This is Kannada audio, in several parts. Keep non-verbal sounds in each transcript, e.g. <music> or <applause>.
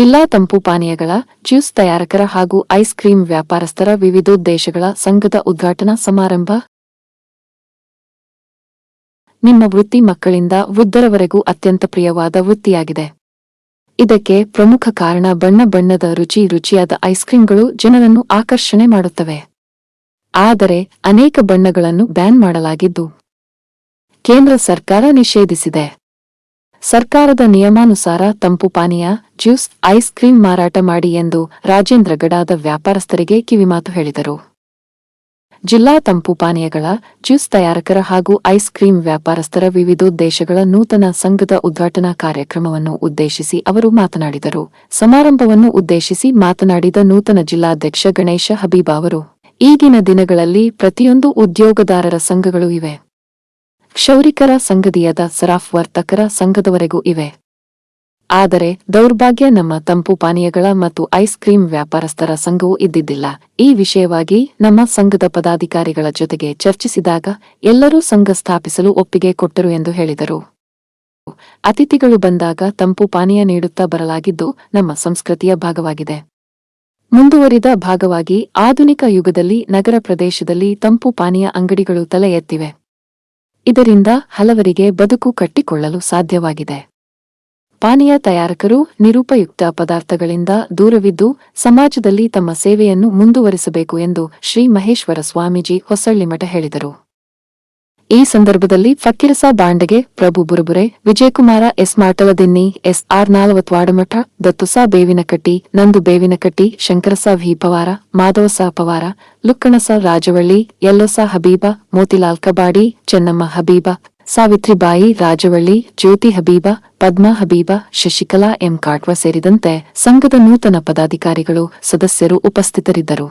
ಜಿಲ್ಲಾ ತಂಪು ಪಾನೀಯಗಳ ಜ್ಯೂಸ್ ತಯಾರಕರ ಹಾಗೂ ಐಸ್ ಕ್ರೀಂ ವ್ಯಾಪಾರಸ್ಥರ ವಿವಿಧೋದ್ದೇಶಗಳ ಸಂಘದ ಉದ್ಘಾಟನಾ ಸಮಾರಂಭ. ನಿಮ್ಮ ವೃತ್ತಿ ಮಕ್ಕಳಿಂದ ವೃದ್ಧರವರೆಗೂ ಅತ್ಯಂತ ಪ್ರಿಯವಾದ ವೃತ್ತಿಯಾಗಿದೆ. ಇದಕ್ಕೆ ಪ್ರಮುಖ ಕಾರಣ ಬಣ್ಣ ಬಣ್ಣದ ರುಚಿ ರುಚಿಯಾದ ಐಸ್ ಕ್ರೀಂಗಳು ಜನರನ್ನು ಆಕರ್ಷಣೆ ಮಾಡುತ್ತವೆ. ಆದರೆ ಅನೇಕ ಬಣ್ಣಗಳನ್ನು ಬ್ಯಾನ್ ಮಾಡಲಾಗಿದ್ದು, ಕೇಂದ್ರ ಸರ್ಕಾರ ನಿಷೇಧಿಸಿದೆ. ಸರ್ಕಾರದ ನಿಯಮಾನುಸಾರ ತಂಪು ಪಾನೀಯ, ಜ್ಯೂಸ್, ಐಸ್ ಕ್ರೀಂ ಮಾರಾಟ ಮಾಡಿ ಎಂದು ರಾಜೇಂದ್ರ ಗಡಾದ ವ್ಯಾಪಾರಸ್ಥರಿಗೆ ಕಿವಿಮಾತು ಹೇಳಿದರು. ಜಿಲ್ಲಾ ತಂಪು ಪಾನೀಯಗಳ, ಜ್ಯೂಸ್ ತಯಾರಕರ ಹಾಗೂ ಐಸ್ ಕ್ರೀಂ ವ್ಯಾಪಾರಸ್ಥರ ವಿವಿಧೋದ್ದೇಶಗಳ ನೂತನ ಸಂಘದ ಉದ್ಘಾಟನಾ ಕಾರ್ಯಕ್ರಮವನ್ನು ಉದ್ದೇಶಿಸಿ ಅವರು ಮಾತನಾಡಿದರು. ಸಮಾರಂಭವನ್ನು ಉದ್ದೇಶಿಸಿ ಮಾತನಾಡಿದ ನೂತನ ಜಿಲ್ಲಾಧ್ಯಕ್ಷ ಗಣೇಶ ಹಬೀಬಾ ಅವರು, ಈಗಿನ ದಿನಗಳಲ್ಲಿ ಪ್ರತಿಯೊಂದು ಉದ್ಯೋಗದಾರರ ಸಂಘಗಳು ಇವೆ. ಕ್ಷೌರಿಕರ ಸಂಗದಿಯದ ಸರಾಫ್ ವರ್ತಕರ ಸಂಘದವರೆಗೂ ಇವೆ. ಆದರೆ ದೌರ್ಭಾಗ್ಯ ನಮ್ಮ ತಂಪು ಪಾನೀಯಗಳ ಮತ್ತು ಐಸ್ ಕ್ರೀಂ ವ್ಯಾಪಾರಸ್ಥರ ಸಂಘವೂ ಇದ್ದಿದ್ದಿಲ್ಲ. ಈ ವಿಷಯವಾಗಿ ನಮ್ಮ ಸಂಘದ ಪದಾಧಿಕಾರಿಗಳ ಜೊತೆಗೆ ಚರ್ಚಿಸಿದಾಗ ಎಲ್ಲರೂ ಸಂಘ ಸ್ಥಾಪಿಸಲು ಒಪ್ಪಿಗೆ ಕೊಟ್ಟರು ಎಂದು ಹೇಳಿದರು. ಅತಿಥಿಗಳು ಬಂದಾಗ ತಂಪು ಪಾನೀಯ ನೀಡುತ್ತಾ ಬರಲಾಗಿದ್ದು ನಮ್ಮ ಸಂಸ್ಕೃತಿಯ ಭಾಗವಾಗಿದೆ. ಮುಂದುವರಿದ ಭಾಗವಾಗಿ ಆಧುನಿಕ ಯುಗದಲ್ಲಿ ನಗರ ಪ್ರದೇಶದಲ್ಲಿ ತಂಪು ಪಾನೀಯ ಅಂಗಡಿಗಳು ತಲೆ ಎತ್ತಿವೆ. ಇದರಿಂದ ಹಲವರಿಗೆ ಬದುಕು ಕಟ್ಟಿಕೊಳ್ಳಲು ಸಾಧ್ಯವಾಗಿದೆ. ಪಾನೀಯ ತಯಾರಕರು ನಿರುಪಯುಕ್ತ ಪದಾರ್ಥಗಳಿಂದ ದೂರವಿದ್ದು ಸಮಾಜದಲ್ಲಿ ತಮ್ಮ ಸೇವೆಯನ್ನು ಮುಂದುವರಿಸಬೇಕು ಎಂದು ಶ್ರೀ ಮಹೇಶ್ವರ ಸ್ವಾಮೀಜಿ ಹೊಸಳ್ಳಿಮಠ ಹೇಳಿದರು. ಈ ಸಂದರ್ಭದಲ್ಲಿ Fakkirasa Bandage Prabhu Burubure, Vijayakumar S Mataladinni S R Nalvatwadamath Dattusa Bevinakatti, Nandu Bevinakatti Shankarasa V Pawar Madhavasa Pawar Lukkanasa Rajavalli Yallosa Habib, Motilal Kabadi, Chennamma Habib, Savitribai Rajavalli, Jyoti Habib, Padma Habib, Shashikala M Katwa ಸೇರಿದಂತೆ ಸಂಘದ ನೂತನ ಪದಾಧಿಕಾರಿಗಳು ಸದಸ್ಯರು ಉಪಸ್ಥಿತರಿದ್ದರು.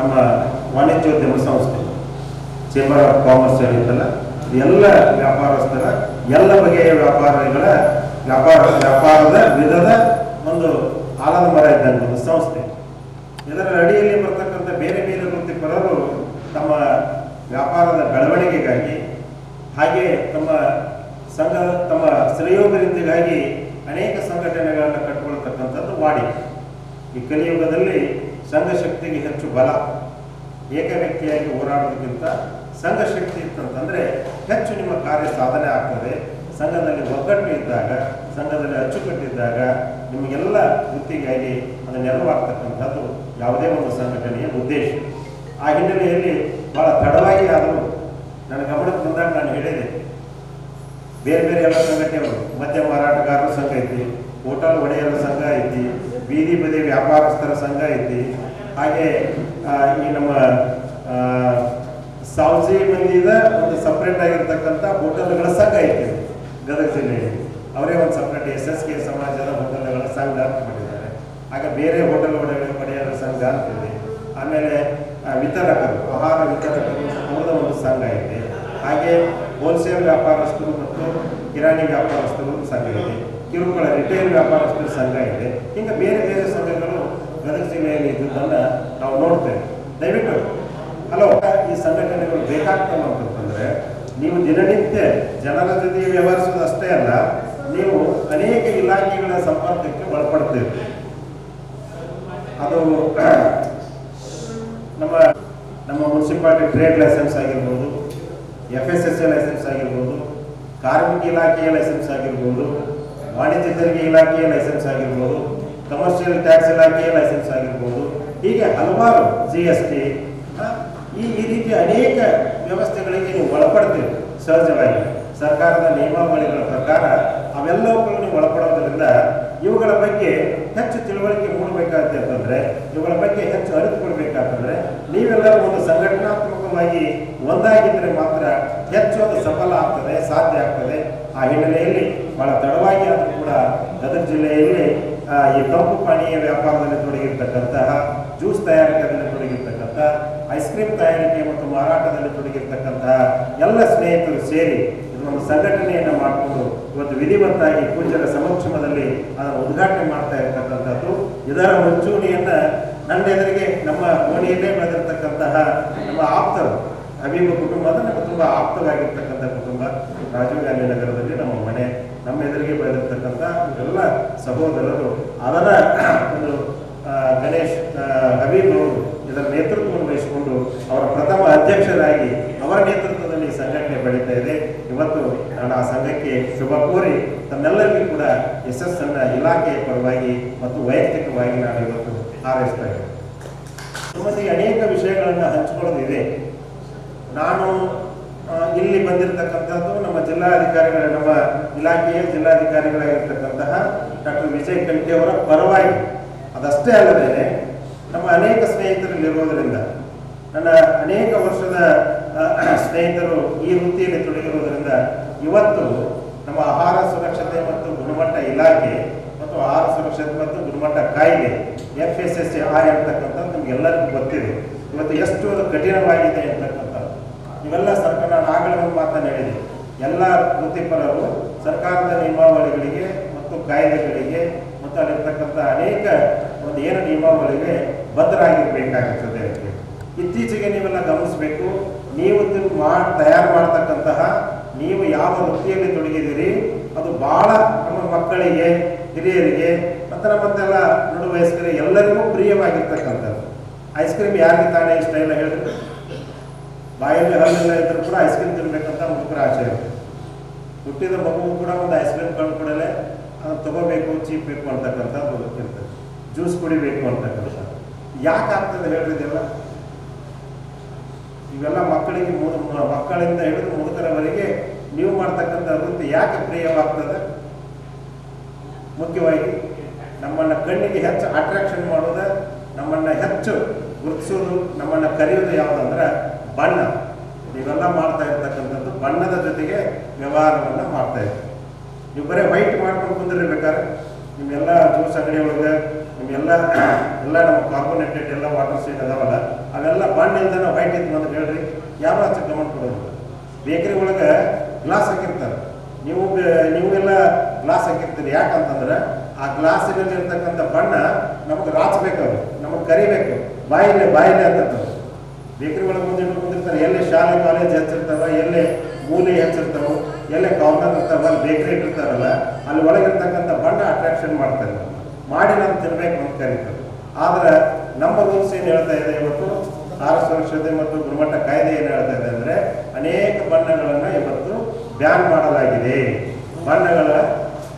ನಮ್ಮ ವಾಣಿಜ್ಯೋದ್ಯಮ ಸಂಸ್ಥೆ. ಚೇಂಬರ್ ಆಫ್ ಕಾಮರ್ಸ್ ಏನಿತ್ತಲ್ಲ ಎಲ್ಲ ವ್ಯಾಪಾರಸ್ಥರ, ಎಲ್ಲ ಬಗೆಯ ವ್ಯಾಪಾರಿಗಳ ವ್ಯಾಪಾರ, ವ್ಯಾಪಾರದ ವಿಧದ ಒಂದು ಆಲದ ಮರ ಒಂದು ಸಂಸ್ಥೆ. ಇದರ ಅಡಿಯಲ್ಲಿ ಬರ್ತಕ್ಕಂಥ ಬೇರೆ ಬೇರೆ ವೃತ್ತಿಪರರು ತಮ್ಮ ವ್ಯಾಪಾರದ ಬೆಳವಣಿಗೆಗಾಗಿ, ಹಾಗೆ ತಮ್ಮ ಸಂಘ, ತಮ್ಮ ಶ್ರೇಯೋಭಿವೃದ್ಧಿಗಾಗಿ ಅನೇಕ ಸಂಘಟನೆಗಳನ್ನು ಕಟ್ಟಿಕೊಳ್ತಕ್ಕಂಥದ್ದು ಮಾಡಿ ಈ ಕಲಿಯುಗದಲ್ಲಿ ಸಂಘ ಶಕ್ತಿಗೆ ಹೆಚ್ಚು ಬಲ, ಏಕ ವ್ಯಕ್ತಿಯಾಗಿ ಹೋರಾಡೋದಕ್ಕಿಂತ ಸಂಘ ಶಕ್ತಿ ಇತ್ತಂತಂದ್ರೆ ಹೆಚ್ಚು ನಿಮ್ಮ ಕಾರ್ಯ ಸಾಧನೆ ಆಗ್ತದೆ. ಸಂಘದಲ್ಲಿ ಒಗ್ಗಟ್ಟು ಇದ್ದಾಗ, ಸಂಘದಲ್ಲಿ ಅಚ್ಚುಕಟ್ಟಿದ್ದಾಗ ನಿಮಗೆಲ್ಲ ವೃತ್ತಿಗಾಗಿ ಅದು ನೆರವಾಗ್ತಕ್ಕಂಥದ್ದು ಯಾವುದೇ ಒಂದು ಸಂಘಟನೆಯ ಉದ್ದೇಶ. ಆ ಹಿನ್ನೆಲೆಯಲ್ಲಿ ಬಹಳ ತಡವಾಗಿ ಆದರೂ ನನ್ನ ಗಮನಕ್ಕೆ ಬಂದಾಗ ನಾನು ಹೇಳಿದೆ, ಬೇರೆ ಬೇರೆ ಎಲ್ಲ ಸಂಘಟನೆಗಳು, ಮದ್ಯ ಮಾರಾಟಗಾರರ ಸಂಘ ಐತಿ, ಹೋಟೆಲ್ ಒಡೆಯರ ಸಂಘ ಐತಿ, ಬೀದಿ ಬದಿ ವ್ಯಾಪಾರಸ್ಥರ ಸಂಘ ಐತಿ. ಹಾಗೆ ಈ ನಮ್ಮ ಸಾವ್ಜಿ ಮಂದಿದ ಒಂದು ಸಪ್ರೇಟ್ ಆಗಿರ್ತಕ್ಕಂಥ ಹೋಟೆಲ್ಗಳ ಸಂಘ ಐತೆ, ಗದಗ ಜಿಲ್ಲೆಯಲ್ಲಿ. ಅವರೇ ಒಂದು ಸಪ್ರೇಟ್ ಎಸ್ ಎಸ್ ಕೆ ಸಮಾಜದ ಹೋಟೆಲ್ಗಳ ಸಂಘ ಅಂತ ಮಾಡಿದ್ದಾರೆ. ಹಾಗೆ ಬೇರೆ ಹೋಟೆಲ್ ಪಡೆಯರ ಸಂಘ ಅಂತಿದೆ ಆಮೇಲೆ ವಿತರಕರು, ಆಹಾರ ವಿತರಕರು ಒಂದು ಸಂಘ ಇದೆ ಹಾಗೆ ಹೋಲ್ಸೇಲ್ ವ್ಯಾಪಾರಸ್ಥರು ಮತ್ತು ಕಿರಾಣಿ ವ್ಯಾಪಾರಸ್ಥರು ಸಂಘ ಇದೆ. ಕಿರುಕುಳ ರಿಟೇಲ್ ವ್ಯಾಪಾರಸ್ಥರ ಸಂಘ ಇದೆ. ಹಿಂಗೆ ಬೇರೆ ಬೇರೆ ಸಂಘಗಳು ಗದಗ ಜಿಲ್ಲೆಯಲ್ಲಿ ಇದ್ದುದನ್ನು ನಾವು ನೋಡ್ತೇವೆ. ದಯವಿಟ್ಟು ಹಲೋ, ಈ ಸಂಘಟನೆಗಳು ಬೇಕಾಗ್ತವೆ ಅಂತಂತಂದ್ರೆ ನೀವು ದಿನನಿತ್ಯ ಜನರ ಜೊತೆ ವ್ಯವಹರಿಸೋದು ಅಷ್ಟೇ ಅಲ್ಲ, ನೀವು ಅನೇಕ ಇಲಾಖೆಗಳ ಸಂಪರ್ಕಕ್ಕೆ ಒಳಪಡ್ತೇವೆ ಅದು <clears throat> ನಮ್ಮ ನಮ್ಮ ಮುನ್ಸಿಪಾಲಿಟಿ ಟ್ರೇಡ್ ಲೈಸೆನ್ಸ್ ಆಗಿರ್ಬೋದು F S S A licence ಆಗಿರ್ಬೋದು, ಕಾರ್ಮಿಕ ಇಲಾಖೆಯ ಲೈಸೆನ್ಸ್ ಆಗಿರ್ಬೋದು, ವಾಣಿಜ್ಯ ತೆರಿಗೆ ಇಲಾಖೆಯ ಲೈಸೆನ್ಸ್ ಆಗಿರ್ಬೋದು ಕಮರ್ಷಿಯಲ್ ಟ್ಯಾಕ್ಸ್ ಇಲಾಖೆಯ ಲೈಸೆನ್ಸ್ ಆಗಿರ್ಬೋದು, ಹೀಗೆ ಹಲವಾರು ಜಿ ಎಸ್ ಟಿ ಈ ಈ ರೀತಿ ಅನೇಕ ವ್ಯವಸ್ಥೆಗಳಿಗೆ ನೀವು ಒಳಪಡ್ತೀರಿ, ಸಹಜವಾಗಿ. ಸರ್ಕಾರದ ನಿಯಮಾವಳಿಗಳ ಪ್ರಕಾರ ಅವೆಲ್ಲವುಗಳು ನೀವು ಒಳಪಡೋದ್ರಿಂದ ಇವುಗಳ ಬಗ್ಗೆ ಹೆಚ್ಚು ತಿಳುವಳಿಕೆ ಅಂತಂದ್ರೆ, ಇವುಗಳ ಬಗ್ಗೆ ಹೆಚ್ಚು ಅರಿತು ಕೊಡಬೇಕಾಗ್ತಂದ್ರೆ, ನೀವೆಲ್ಲರೂ ಒಂದು ಸಂಘಟನಾತ್ಮಕವಾಗಿ ಒಂದಾಗಿದ್ದರೆ ಮಾತ್ರ ಹೆಚ್ಚು ಅದು ಸಫಲ ಆಗ್ತದೆ, ಸಾಧ್ಯ ಆಗ್ತದೆ. ಆ ಹಿನ್ನೆಲೆಯಲ್ಲಿ ಬಹಳ ತಡವಾಗಿ ಆದರೂ ಕೂಡ ಗದಗ ಜಿಲ್ಲೆಯಲ್ಲಿ ಈ ತಂಪು ಪಾನೀಯ ವ್ಯಾಪಾರದಲ್ಲಿ ತೊಡಗಿರ್ತಕ್ಕಂತಹ ಜ್ಯೂಸ್ ತಯಾರಿಕೆಯಲ್ಲಿ ಐಸ್ ಕ್ರೀಮ್ ತಯಾರಿಕೆ ಮತ್ತು ಮಾರಾಟದಲ್ಲಿ ತೊಡಗಿರ್ತಕ್ಕಂತಹ ಎಲ್ಲ ಸ್ನೇಹಿತರು ಸೇರಿ ಒಂದು ಸಂಘಟನೆಯನ್ನು ಮಾಡಿಕೊಂಡು ಇವತ್ತು ವಿಧಿವತ್ತಾಗಿ ಪೂಜ್ಯರ ಸಮಕ್ಷಮದಲ್ಲಿ ಅದನ್ನು ಉದ್ಘಾಟನೆ ಮಾಡ್ತಾ ಇರತಕ್ಕಂಥದ್ದು. ಇದರ ಮುಂಚೂಣಿಯನ್ನು ನನ್ನ ಎದುರಿಗೆ ನಮ್ಮ ಓಣಿಯಲ್ಲೇ ಬೆಳೆದಿರ್ತಕ್ಕಂತಹ ನಮ್ಮ ಆಪ್ತರು, ಅಭಿಮ ಕುಟುಂಬ ಅಂದ್ರೆ ನಮ್ಮ ತುಂಬಾ ಆಪ್ತವಾಗಿರ್ತಕ್ಕಂಥ ಕುಟುಂಬ. ರಾಜೀವ್ ಗಾಂಧಿ ನಗರದಲ್ಲಿ ನಮ್ಮ ಮನೆ, ನಮ್ಮ ಎದುರಿಗೆ ಬೆಳೆದಿರ್ತಕ್ಕಂಥ ಎಲ್ಲ ಸಹೋದರರು, ಅದರ ಒಂದು ಗಣೇಶ್ ಅವರು ಇದರ ನೇತೃತ್ವವನ್ನು ವಹಿಸಿಕೊಂಡು ಅವರ ಪ್ರಥಮ ಅಧ್ಯಕ್ಷರಾಗಿ ಅವರ ನೇತೃತ್ವದಲ್ಲಿ ಸಂಘಟನೆ ಬೆಳೀತಾ ಇದೆ. ಇವತ್ತು ನಾನು ಆ ಸಂಘಕ್ಕೆ ಶುಭ ಕೋರಿ ತಮ್ಮೆಲ್ಲರಿಗೂ ಕೂಡ ಯಶಸ್ಸನ್ನ ಇಲಾಖೆಯ ಪರವಾಗಿ ಮತ್ತು ವೈಯಕ್ತಿಕವಾಗಿ ನಾನು ಇವತ್ತು ಹಾರೈಸ್ತಾ ಇದ್ದೇನೆ. ಅನೇಕ ವಿಷಯಗಳನ್ನು ಹಂಚಿಕೊಳ್ಳೋದಿದೆ ನಾನು ಇಲ್ಲಿ ಬಂದಿರತಕ್ಕಂಥದ್ದು ನಮ್ಮ ಜಿಲ್ಲಾಧಿಕಾರಿಗಳ ನಮ್ಮ ಇಲಾಖೆಯ ಜಿಲ್ಲಾಧಿಕಾರಿಗಳಾಗಿರ್ತಕ್ಕಂತಹ ಡಾಕ್ಟರ್ ವಿಜಯ್ ಕಂಠಿ ಪರವಾಗಿ. ಅದಷ್ಟೇ ಅಲ್ಲದೆ ನಮ್ಮ ಅನೇಕ ಸ್ನೇಹಿತರಲ್ಲಿರುವುದರಿಂದ, ನನ್ನ ಅನೇಕ ವರ್ಷದ ಸ್ನೇಹಿತರು ಈ ವೃತ್ತಿಯಲ್ಲಿ ತೊಡಗಿರುವುದರಿಂದ ಇವತ್ತು ನಮ್ಮ ಆಹಾರ ಸುರಕ್ಷತೆ ಮತ್ತು ಗುಣಮಟ್ಟ ಇಲಾಖೆ ಮತ್ತು ಆಹಾರ ಸುರಕ್ಷತೆ ಮತ್ತು ಗುಣಮಟ್ಟ ಕಾಯ್ದೆ ಎಫ್ ಎಸ್ ಎಸ್ ಆರ್ ಅಂತಕ್ಕಂಥದ್ದು ನಮ್ಗೆಲ್ಲರಿಗೂ ಗೊತ್ತಿದೆ. ಇವತ್ತು ಎಷ್ಟು ಕಠಿಣವಾಗಿದೆ ಅಂತಕ್ಕಂಥದ್ದು. ಇವೆಲ್ಲ ಸರ್ಕಾರ ನಾನು ಆಗಲೇ ಒಂದು ಮಾತನ್ನು ಹೇಳಿದೆ. ಎಲ್ಲ ವೃತ್ತಿಪರರು ಸರ್ಕಾರದ ನಿಯಮಾವಳಿಗಳಿಗೆ ಮತ್ತು ಕಾಯ್ದೆಗಳಿಗೆ ಮತ್ತು ಅಲ್ಲಿರ್ತಕ್ಕಂಥ ಅನೇಕ ಒಂದು ಏನು ನಿಯಮಾವಳಿಗೆ ಬದ್ಧರಾಗಿರ್ಬೇಕಾಗುತ್ತದೆ ಅಂತ. ಇತ್ತೀಚೆಗೆ ನೀವೆಲ್ಲ ಗಮನಿಸಬೇಕು. ನೀವು ಮಾಡಿ ತಯಾರು ಮಾಡ್ತಕ್ಕಂತಹ ನೀವು ಯಾವ ವೃತ್ತಿಯಲ್ಲಿ ತೊಡಗಿದ್ದೀರಿ, ಅದು ಬಹಳ ನಮ್ಮ ಮಕ್ಕಳಿಗೆ, ಹಿರಿಯರಿಗೆ, ಮತ್ತು ನಮ್ಮಂತೆಲ್ಲ ನಡು ವಯಸ್ಕರಿಗೆ ಎಲ್ಲರಿಗೂ ಪ್ರಿಯವಾಗಿರ್ತಕ್ಕಂಥದ್ದು. ಐಸ್ ಕ್ರೀಮ್ ಯಾರಿಗೆ ತಾನೇ ಇಷ್ಟ ಇಲ್ಲ ಹೇಳಿದ್ರು? ಬಾಯಲ್ಲಿ ಹಲ್ಲಿಲ್ಲ ಇದ್ರೂ ಕೂಡ ಐಸ್ ಕ್ರೀಮ್ ತಿನ್ಬೇಕಂತ ಮುದುಕರ ಆಸೆ ಇರುತ್ತೆ. ಹುಟ್ಟಿದ ಮಗುವು ಕೂಡ ಒಂದು ಐಸ್ ಕ್ರೀಮ್ ಕಂಡು ಅದನ್ನು ತಗೋಬೇಕು, ಚೀಪ್ ಬೇಕು ಅಂತಕ್ಕಂಥದ್ದು ಇರ್ತದೆ ಜ್ಯೂಸ್ ಕುಡಿಬೇಕು ಅಂತಕ್ಕಂಥದ್ದು. ಯಾಕೆ ಆಗ್ತದೆ ಹೇಳ್ರಿ ಇದೆಲ್ಲ ಇವೆಲ್ಲ ಮಕ್ಕಳಿಗೆ ಮಕ್ಕಳಿಂದ ಹಿಡಿದು ಮುದುಕರವರೆಗೆ ನೀವು ಮಾಡ್ತಕ್ಕಂಥ ವೃತ್ತಿ ಯಾಕೆ ಪ್ರಿಯವಾಗ್ತದೆ? ಮುಖ್ಯವಾಗಿ ನಮ್ಮನ್ನ ಕಣ್ಣಿಗೆ ಹೆಚ್ಚು ಅಟ್ರಾಕ್ಷನ್ ಮಾಡೋದು, ನಮ್ಮನ್ನ ಹೆಚ್ಚು ಗುರುತಿಸೋದು, ನಮ್ಮನ್ನ ಕರೆಯೋದು ಯಾವುದಂದ್ರೆ ಬಣ್ಣ. ನೀವೆಲ್ಲ ಮಾಡ್ತಾ ಇರ್ತಕ್ಕಂಥದ್ದು ಬಣ್ಣದ ಜೊತೆಗೆ ವ್ಯವಹಾರವನ್ನ ಮಾಡ್ತಾ ಇದ್ದೀವಿ ನೀವು ಬರೀ ವೈಟ್ ಮಾಡ್ಕೊಂಡು ಕುಂದಿರ್ಬೇಕಾದ್ರೆ ನಿಮ್ಮೆಲ್ಲ ಜ್ಯೂಸ್ ಅಂಗಡಿ ಒಳಗೆ ನಿಮ್ಮೆಲ್ಲ ಎಲ್ಲ ನಮ್ಮ ಕಾರ್ಬೋನೇಟೆಡ್ ಎಲ್ಲ ವಾಟರ್ ಸೀಟ್ ಅದಾವಲ್ಲ, ಅವೆಲ್ಲ ಬಾಂಡ್ ಇಲ್ದನ ವೈಟ್ ಇತ್ತು ಅಂತ ಹೇಳ್ರಿ. ಯಾರು ಹಚ್ಚ ಗಮನ ಕೊಡೋದು ಬೇಕರಿ ಒಳಗೆ ಗ್ಲಾಸ್ ಹಾಕಿರ್ತಾರೆ. ನೀವು ನೀವೆಲ್ಲ ಗ್ಲಾಸ್ ಹಾಕಿರ್ತೀರಿ. ಯಾಕಂತಂದ್ರೆ ಆ ಗ್ಲಾಸಿನಲ್ಲಿ ಇರ್ತಕ್ಕಂಥ ಬಣ್ಣ ನಮಗೆ ರಾಚಬೇಕು ಅದು ನಮಗೆ ಕರಿಬೇಕು. ಬಾಯಿಲೆ ಬಾಯಿಲೆ ಅಂತಂದ್ರೆ ಬೇಕರಿ ಒಳಗೆ ಮುಂದೆ ಕುಂದಿರ್ತಾರೆ ಎಲ್ಲಿ ಶಾಲೆ ಕಾಲೇಜ್ ಹೆಚ್ಚಿರ್ತಾವ, ಎಲ್ಲಿ ಮೂಲೆ ಹೆಚ್ಚಿರ್ತಾವ, ಎಲ್ಲಿ ಕಾರ್ನರ್ ಇರ್ತಾವ, ಅಲ್ಲಿ ಬೇಕರಿ ಇಟ್ಟಿರ್ತಾರಲ್ಲ, ಅಲ್ಲಿ ಒಳಗಿರ್ತಕ್ಕಂಥ ಬಣ್ಣ ಅಟ್ರಾಕ್ಷನ್ ಮಾಡ್ತಾರೆ. ಮಾಡಿ ನಾನು ತಿನ್ಬೇಕು ಅಂತ ಕರೀತಾರೆ ಆದ್ರೆ ನಮ್ಮ ರೂಲ್ಸ್ ಏನು ಹೇಳ್ತಾ ಇದೆ ಇವತ್ತು? ಆಹಾರ ಸುರಕ್ಷತೆ ಮತ್ತು ಗುಣಮಟ್ಟ ಕಾಯ್ದೆ ಏನು ಹೇಳ್ತಾ ಇದೆ ಅಂದ್ರೆ ಅನೇಕ ಬಣ್ಣಗಳನ್ನ ಇವತ್ತು ಬ್ಯಾನ್ ಮಾಡಲಾಗಿದೆ. ಬಣ್ಣಗಳ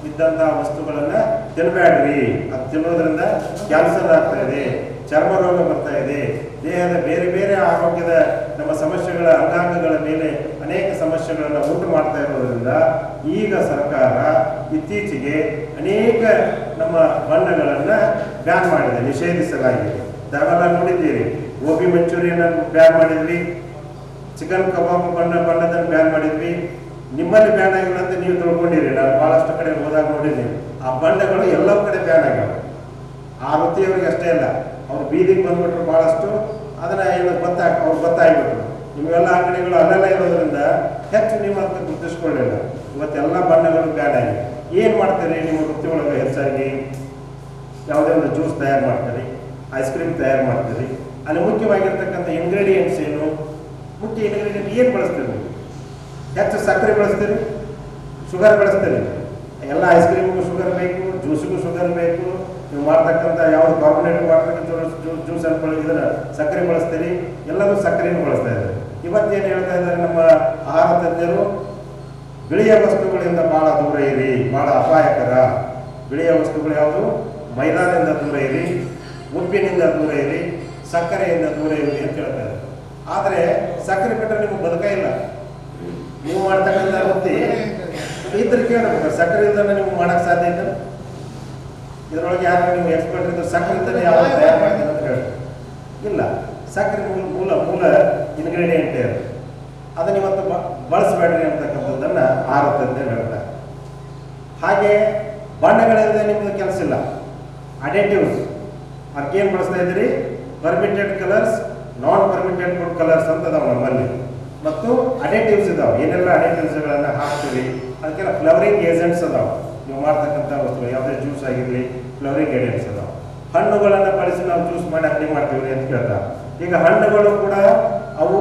ಇದ್ದಂತಹ ವಸ್ತುಗಳನ್ನ ತಿನ್ನಬೇಡ್ರಿ ಅದು ತಿನ್ನೋದ್ರಿಂದ ಕ್ಯಾನ್ಸರ್ ಆಗ್ತಾ ಇದೆ, ಚರ್ಮ ರೋಗ ಬರ್ತಾ ಇದೆ, ದೇಹದ ಬೇರೆ ಬೇರೆ ಆರೋಗ್ಯದ ನಮ್ಮ ಸಮಸ್ಯೆಗಳ ಅಂಗಾಂಗಗಳ ಮೇಲೆ ಅನೇಕ ಸಮಸ್ಯೆಗಳನ್ನು ಉಂಟು ಮಾಡ್ತಾ ಇರೋದ್ರಿಂದ ಈಗ ಸರ್ಕಾರ ಇತ್ತೀಚೆಗೆ ಅನೇಕ ನಮ್ಮ ಬಣ್ಣಗಳನ್ನ ಬ್ಯಾನ್ ಮಾಡಿದೆ, ನಿಷೇಧಿಸಲಾಗಿದೆ. ತಾವೆಲ್ಲ ನೋಡಿದ್ದೀರಿ, ಗೋಬಿ ಮಂಚೂರಿಯನ್ನ ಬ್ಯಾನ್ ಮಾಡಿದ್ವಿ, ಚಿಕನ್ ಕಬಾಬ್ ಬಣ್ಣ ಬಣ್ಣದನ್ನು ಬ್ಯಾನ್ ಮಾಡಿದ್ವಿ. ನಿಮ್ಮಲ್ಲಿ ಬ್ಯಾನ್ ಆಗಿಲ್ಲ ಅಂತ ನೀವು ತಿಳ್ಕೊಂಡಿರಿ, ನಾನು ಬಹಳಷ್ಟು ಕಡೆ ಹೋದಾಗ ನೋಡಿದ್ದೀನಿ. ಆ ಬಣ್ಣಗಳು ಎಲ್ಲ ಕಡೆ ಬ್ಯಾನ್ ಆಗ್ಯಾವ ಆ ವೃತ್ತಿಯವರಿಗೆ ಅಷ್ಟೇ ಅಲ್ಲ, ಅವ್ರು ಬೀದಿಗೆ ಬಂದ್ಬಿಟ್ರು ಬಹಳಷ್ಟು, ಅದನ್ನ ಏನು ಗೊತ್ತಾಗ ಅವ್ರು ಗೊತ್ತಾಗ್ಬಿಟ್ರು ನಿಮ್ಗೆಲ್ಲ ಅಂಗಡಿಗಳು ಅಲ್ಲೆಲ್ಲ ಇರೋದ್ರಿಂದ ಹೆಚ್ಚು ನೀವು ಅಂತ ಗುರುತಿಸ್ಕೊಳ್ಳಿಲ್ಲ. ಇವತ್ತೆಲ್ಲ ಬಣ್ಣಗಳು ಬ್ಯಾನ್ ಏನು ಮಾಡ್ತೀರಿ ನಿಮ್ಮ ವೃತ್ತಿ ಒಳಗೆ ಹೆಚ್ಚಾಗಿ ಯಾವುದೇ ಒಂದು ಜ್ಯೂಸ್ ತಯಾರು ಮಾಡ್ತೀರಿ, ಐಸ್ ಕ್ರೀಮ್ ತಯಾರು ಮಾಡ್ತೀರಿ, ಅಲ್ಲಿ ಮುಖ್ಯವಾಗಿರ್ತಕ್ಕಂಥ ಇಂಗ್ರೀಡಿಯೆಂಟ್ಸ್ ಏನು? ಮುಖ್ಯ ಇಂಗ್ರೀಡಿಯೆಂಟ್ ಏನು ಬಳಸ್ತೀರಿ ನೀವು? ಹೆಚ್ಚು ಸಕ್ಕರೆ ಬಳಸ್ತೀರಿ ಶುಗರ್ ಬಳಸ್ತೀರಿ? ಎಲ್ಲ ಐಸ್ ಕ್ರೀಮ್ಗೂ ಶುಗರ್ ಬೇಕು, ಜ್ಯೂಸ್ಗೂ ಶುಗರ್ ಬೇಕು. ನೀವು ಮಾಡ್ತಕ್ಕಂಥ ಯಾವ್ದು ಕಾರ್ಬೋನೇಟ್ ವಾಟರ್ ಜ್ಯೂಸ್ ಅಂತ ಬಳಸಿದ್ರೆ ಸಕ್ಕರೆ ಬಳಸ್ತೀರಿ ಎಲ್ಲದೂ ಸಕ್ಕರೆಯನ್ನು ಬಳಸ್ತಾ ಇದ್ದಾರೆ. ಇವತ್ತೇನು ಹೇಳ್ತಾ ಇದ್ದಾರೆ ನಮ್ಮ ಆಹಾರ ತಜ್ಞರು? ಬಿಳಿಯ ವಸ್ತುಗಳಿಂದ ಬಹಳ ದೂರ ಇರಿ, ಬಹಳ ಅಪಾಯಕರ. ಬಿಳಿಯ ವಸ್ತುಗಳು ಯಾವುದು? ಮೈದಾನದಿಂದ ದೂರ ಇರಿ, ಉಪ್ಪಿನಿಂದ ದೂರ ಇರಿ, ಸಕ್ಕರೆಯಿಂದ ದೂರ ಇರಿ ಅಂತ ಹೇಳ್ತಾರೆ ಆದರೆ ಸಕ್ಕರೆ ಬಿಟ್ಟರೆ ನಿಮ್ಗೆ ಬದುಕ ಇಲ್ಲ. ನೀವು ಮಾಡ್ತಕ್ಕಂಥ ವೃತ್ತಿ ಇದ್ರ ಕೇಳಬೇಕು, ಸಕ್ಕರೆ ಇಲ್ದನ್ನ ನೀವು ಮಾಡಕ್ ಸಾಧ್ಯ ಇಲ್ಲ. ಇದರೊಳಗೆ ಯಾರು ನೀವು ಎಕ್ಸ್ಪರ್ಟ್ ಇದ್ರೆ ಸಕ್ಕರೆ ಯಾವ ತಯಾರು ಮಾಡ್ತೀರ ಅಂತ ಹೇಳಿ ಇಲ್ಲ, ಸಕ್ಕರೆ ಮೂಲ ಮೂಲ ಮೂಲ ಅದನ್ನ ಇವತ್ತು ಬ- ಬಳಸಬೇಡ್ರಿ ಆರತಂತೆ ಹೇಳ್ತಾರೆ. ಹಾಗೆ ಬಣ್ಣಗಳಿಲ್ಲದೆ ನಿಮ್ದು ಕೆಲಸ ಇಲ್ಲ. ಅಡೆಟಿವ್ಸ್ ಅದಕ್ಕೇನು ಬಳಸ್ತಾ ಇದ್ದೀರಿ? Permitted colours non permitted food colours ಅಂತ ಅದಾವ ನಮ್ಮಲ್ಲಿ. ಮತ್ತು ಅಡೆಟಿವ್ಸ್ ಇದಾವೆ. ಏನೆಲ್ಲ ಅಡೆಟಿವ್ಸ್ಗಳನ್ನು ಹಾಕ್ತೀವಿ? ಅದಕ್ಕೆಲ್ಲ ಫ್ಲವರಿಂಗ್ ಏಜೆಂಟ್ಸ್ ಅದಾವೆ. ನೀವು ಮಾಡ್ತಕ್ಕಂಥ ವಸ್ತುಗಳು, ಯಾವುದೇ ಜ್ಯೂಸ್ ಆಗಿರಲಿ ಫ್ಲವರಿಂಗ್ ಏಜೆಂಟ್ಸ್ ಅದಾವೆ. ಹಣ್ಣುಗಳನ್ನು ಬಳಸಿ ನಾವು ಜ್ಯೂಸ್ ಮಾಡಿ ಅಂಗಡಿ ಮಾಡ್ತೀವಿ ಅಂತ ಕೇಳ್ತಾರೆ. ಈಗ ಹಣ್ಣುಗಳು ಕೂಡ ಅವು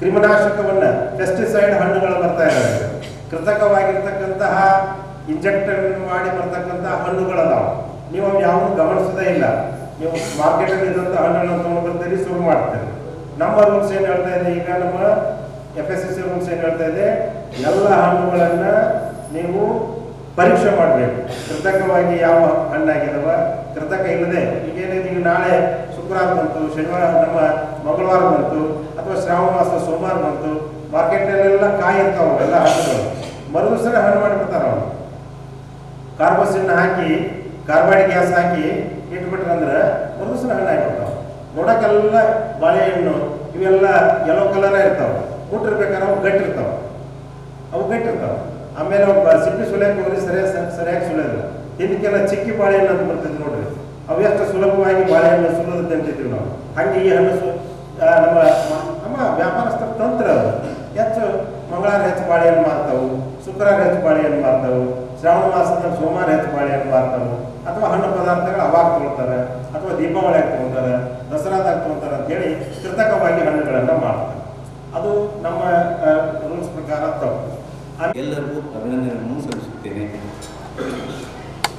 ಕ್ರಿಮಿನಾಶಕವನ್ನ ಪೆಸ್ಟಿಸೈಡ್ ಹಣ್ಣುಗಳು ಬರ್ತಾ ಇದ್ದಾವೆ ಕೃತಕವಾಗಿರ್ತಕ್ಕಂತಹ ಇಂಜೆಕ್ಟರ್ ಮಾಡಿ ಬರ್ತಕ್ಕಂತಹ ಹಣ್ಣುಗಳದಾವ ನೀವು ಅವು ಗಮನಿಸೋದೇ ಇಲ್ಲ. ನೀವು ಮಾರ್ಕೆಟಲ್ಲಿ ಇದ್ದಂಥ ಹಣ್ಣುಗಳನ್ನು ತೊಗೊಂಡು ಬರ್ತೀರಿ, ಶುರು ಮಾಡ್ತೀರಿ. ನಮ್ಮ ರೂಲ್ಸ್ ಏನು ಹೇಳ್ತಾ ಇದೆ ಈಗ? ನಮ್ಮ F S S C rules ಏನು ಹೇಳ್ತಾ ಇದೆ? ಎಲ್ಲ ಹಣ್ಣುಗಳನ್ನು ನೀವು ಪರೀಕ್ಷೆ ಮಾಡಬೇಕು. ಕೃತಕವಾಗಿ ಯಾವ ಹಣ್ಣಾಗಿದವ? ಕೃತಕ ಇಲ್ಲದೆ, ಈಗೇನಿದೆ, ಈಗ ನಾಳೆ ಶುಕ್ರವಾರ ಬಂತು, ಶನಿವಾರ, ನಮ್ಮ ಮಂಗಳವಾರ ಬಂತು. ಶ್ರಾವಣ ಮಾಸ, ಸೋಮವಾರ ಬಂತು ಮಾರ್ಕೆಟ್ನಲ್ಲೆಲ್ಲ ಕಾಯಿ ಇರ್ತಾವ ಎಲ್ಲ ಹಣ್ಣುಗಳು ಮರುದಿವಸ ಹಣ್ಣು ಮಾಡಿಬಿಡ್ತಾರ ಅವ್ರು. ಕಾರ್ಬೋಸಿನ್ ಹಾಕಿ, ಕಾರ್ಬಾಡಿ ಗ್ಯಾಸ್ ಹಾಕಿ ಇಟ್ಬಿಟ್ರೆ ಅಂದ್ರೆ ಮರುದಿವಸನ ಹಣ್ಣು ಹಾಕಿಬಿಡ್ತಾವ ನೋಡಕ್ಕೆಲ್ಲ ಬಾಳೆಹಣ್ಣು ಇವೆಲ್ಲ ಯೆಲ್ಲೋ ಕಲರ್ ಇರ್ತಾವ. ಮುಟ್ಟಿರ್ಬೇಕಾದ್ರೆ ಅವು ಗಟ್ಟಿರ್ತಾವ ಅವು ಗಟ್ಟಿರ್ತಾವ ಆಮೇಲೆ ಅವು ಸಿಪ್ಪಿ ಸುಲಿಯಕ್ಕೆ ಹೋಗಿ ಸರಿಯಾಗಿ ಸರಿಯಾಗಿ ಸುಲಿಯೋದಿಲ್ಲ. ಇದಕ್ಕೆಲ್ಲ ಚಿಕ್ಕಿ ಬಾಳೆಹಣ್ಣು ಅಂತ ಬರ್ತೈತಿ ನೋಡ್ರಿ. ಅವು ಎಷ್ಟು ಸುಲಭವಾಗಿ ಬಾಳೆಹಣ್ಣು ಸುಲಭದಂತಿದ್ವಿ ನಾವು. ಹಂಗೆ ಈ ಹಣ್ಣು ನಮ್ಮ ವ್ಯಾಪಾರಸ್ಥರ ತಂತ್ರ ಹೆಚ್ಚು ಮಂಗಳವಾರ ಹೆಚ್ಚು ಬಾಳೆಹಣ್ಣು ಮಾರ್ತಾವು ಶುಕ್ರವಾರ ಹೆಚ್ಚು ಬಾಳೆಹಣ್ಣು ಮಾರ್ತಾವು ಶ್ರಾವಣ ಮಾಸದ ಸೋಮವಾರ ಹೆಚ್ಚು ಬಾಳೆಹಣ್ಣು ಮಾರ್ತಾವು ಅಥವಾ ಹಣ್ಣು ಪದಾರ್ಥಗಳು ಅವಾಗ ತಗೊಳ್ತಾರೆ? ಅಥವಾ ದೀಪಾವಳಿಯಾಗ ತಗೊಳ್ತಾರೆ? ದಸರಾದಾಗ ತಗೊಳ್ತಾರೆ ಅಂತೇಳಿ ಕೃತಕವಾಗಿ ಹಣ್ಣುಗಳನ್ನು ಮಾಡ್ತಾರೆ. ಅದು ನಮ್ಮ ರೂಲ್ಸ್ ಪ್ರಕಾರ ತಪ್ಪು. ಎಲ್ಲರಿಗೂ ಅಭಿನಂದನೆಯನ್ನು ಸಲ್ಲಿಸುತ್ತೇನೆ.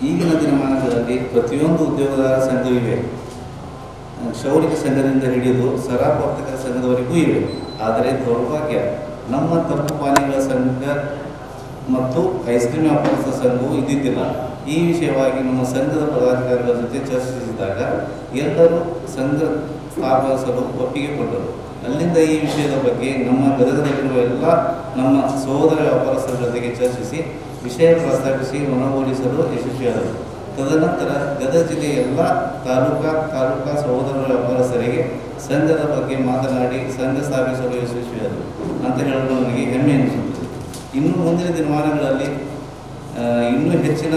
ಈಗಿನ ದಿನಮಾನಗಳಲ್ಲಿ ಪ್ರತಿಯೊಂದು ಉದ್ಯೋಗದಾರ ಸಂಘವಿವೆ. ಕ್ಷೌರಿಕ ಸಂಘದಿಂದ ಹಿಡಿದು ಸರಾ ವರ್ತಕರ ಸಂಘದವರೆಗೂ ಇವೆ. ಆದರೆ ದೌರ್ಭಾಗ್ಯ, ನಮ್ಮ ತಪ್ಪು ಪಾನೀಯಗಳ ಸಂಘ ಮತ್ತು ಐಸ್ ಕ್ರೀಮ್ ವ್ಯಾಪಾರಸ್ಥರ ಸಂಘವು ಇದ್ದಿದ್ದಿಲ್ಲ. ಈ ವಿಷಯವಾಗಿ ನಮ್ಮ ಸಂಘದ ಪದಾಧಿಕಾರಿಗಳ ಜೊತೆ ಚರ್ಚಿಸಿದಾಗ ಎಲ್ಲರೂ ಸಂಘ ಸ್ಥಾಪಿಸಲು ಒಪ್ಪಿಗೆ ಕೊಟ್ಟರು. ಅಲ್ಲಿಂದ ಈ ವಿಷಯದ ಬಗ್ಗೆ ನಮ್ಮ ಗದಗದಲ್ಲಿರುವ ಎಲ್ಲ ನಮ್ಮ ಸಹೋದರ ವ್ಯಾಪಾರಸ್ಥರ ಜೊತೆಗೆ ಚರ್ಚಿಸಿ, ವಿಷಯ ಪ್ರಸ್ತಾಪಿಸಿ ಮನವೊಲಿಸಲು ಯಶಸ್ವಿಯಾದರು. ತದನಂತರ ಗದಗ ಜಿಲ್ಲೆಯ ಎಲ್ಲ ತಾಲೂಕಾ ತಾಲೂಕಾ ಸಹೋದರ ವ್ಯಾಪಾರಸ್ಥರಿಗೆ ಸಂಘದ ಬಗ್ಗೆ ಮಾತನಾಡಿ ಸಂಘ ಸ್ಥಾಪಿಸಲು ಯಶಸ್ವಿಯಾದರು ಅಂತ ಹೇಳಲು ನನಗೆ ಹೆಮ್ಮೆ ಅನಿಸುತ್ತದೆ ಇನ್ನು ಮುಂದಿನ ದಿನಮಾನಗಳಲ್ಲಿ ಇನ್ನೂ ಹೆಚ್ಚಿನ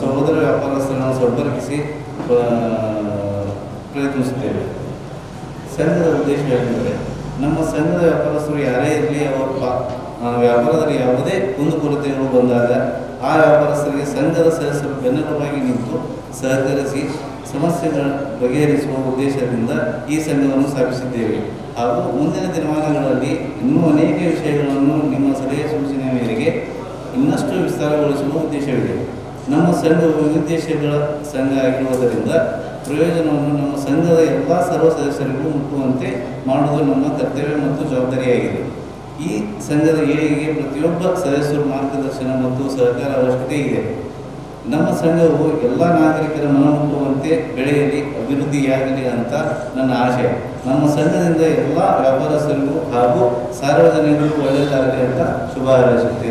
ಸಹೋದರ ವ್ಯಾಪಾರಸ್ಥರನ್ನು ಸಂಪರ್ಕಿಸಿ ಪ್ರಯತ್ನಿಸುತ್ತೇವೆ. ಸಂಘದ ಉದ್ದೇಶ ಹೇಳಿದರೆ ನಮ್ಮ ಸಂಘದ ವ್ಯಾಪಾರಸ್ಥರು ಯಾರೇ ಇರಲಿ, ಅವರು ವ್ಯಾಪಾರದಲ್ಲಿ ಯಾವುದೇ ಕುಂದುಕೊರತೆಗಳು ಬಂದಾಗ ಆ ವ್ಯಾಪಾರಸ್ಥರಿಗೆ ಸಂಘದ ಸದಸ್ಯರು ಬೆನ್ನೆಲುಬಾಗಿ ನಿಂತು ಸಹಕರಿಸಿ ಸಮಸ್ಯೆಗಳ ಬಗೆಹರಿಸುವ ಉದ್ದೇಶದಿಂದ ಈ ಸಂಘವನ್ನು ಸ್ಥಾಪಿಸಿದ್ದೇವೆ. ಹಾಗೂ ಮುಂದಿನ ದಿನಮಾನಗಳಲ್ಲಿ ಇನ್ನೂ ಅನೇಕ ವಿಷಯಗಳನ್ನು ನಿಮ್ಮ ಸಲಹೆ ಸೂಚನೆ ಮೇರೆಗೆ ಇನ್ನಷ್ಟು ವಿಸ್ತಾರಗೊಳಿಸುವ ಉದ್ದೇಶವಿದೆ. ನಮ್ಮ ಸಂಘವು ನಿರ್ದೇಶಗಳ ಸಂಘ ಆಗಿರುವುದರಿಂದ ಪ್ರಯೋಜನವನ್ನು ನಮ್ಮ ಸಂಘದ ಎಲ್ಲ ಸರ್ವ ಸದಸ್ಯರಿಗೂ ಮುಟ್ಟುವಂತೆ ಮಾಡುವುದು ನಮ್ಮ ಕರ್ತವ್ಯ ಮತ್ತು ಜವಾಬ್ದಾರಿಯಾಗಿದೆ. ಈ ಸಂಘದ ಏಳಿಗೆಗೆ ಪ್ರತಿಯೊಬ್ಬ ಸದಸ್ಯರು ಮಾರ್ಗದರ್ಶನ ಮತ್ತು ಸಹಕಾರ ಅವಶ್ಯಕತೆ ಇದೆ. ನಮ್ಮ ಸಂಘವು ಎಲ್ಲ ನಾಗರಿಕರ ಮನಮುಟ್ಟುವಂತೆ ಬೆಳೆಯಲಿ ಅಭಿವೃದ್ಧಿಯಾಗಲಿ ಅಂತ ನನ್ನ ಆಶಯ ನಮ್ಮ ಸಂಘದಿಂದ ಎಲ್ಲ ವ್ಯಾಪಾರಸ್ಥರಿಗೂ ಹಾಗೂ ಸಾರ್ವಜನಿಕರಿಗೂ ಒಳ್ಳೆಯದಾಗಲಿ ಅಂತ ಶುಭ ಹಾರೈಸುತ್ತೇನೆ.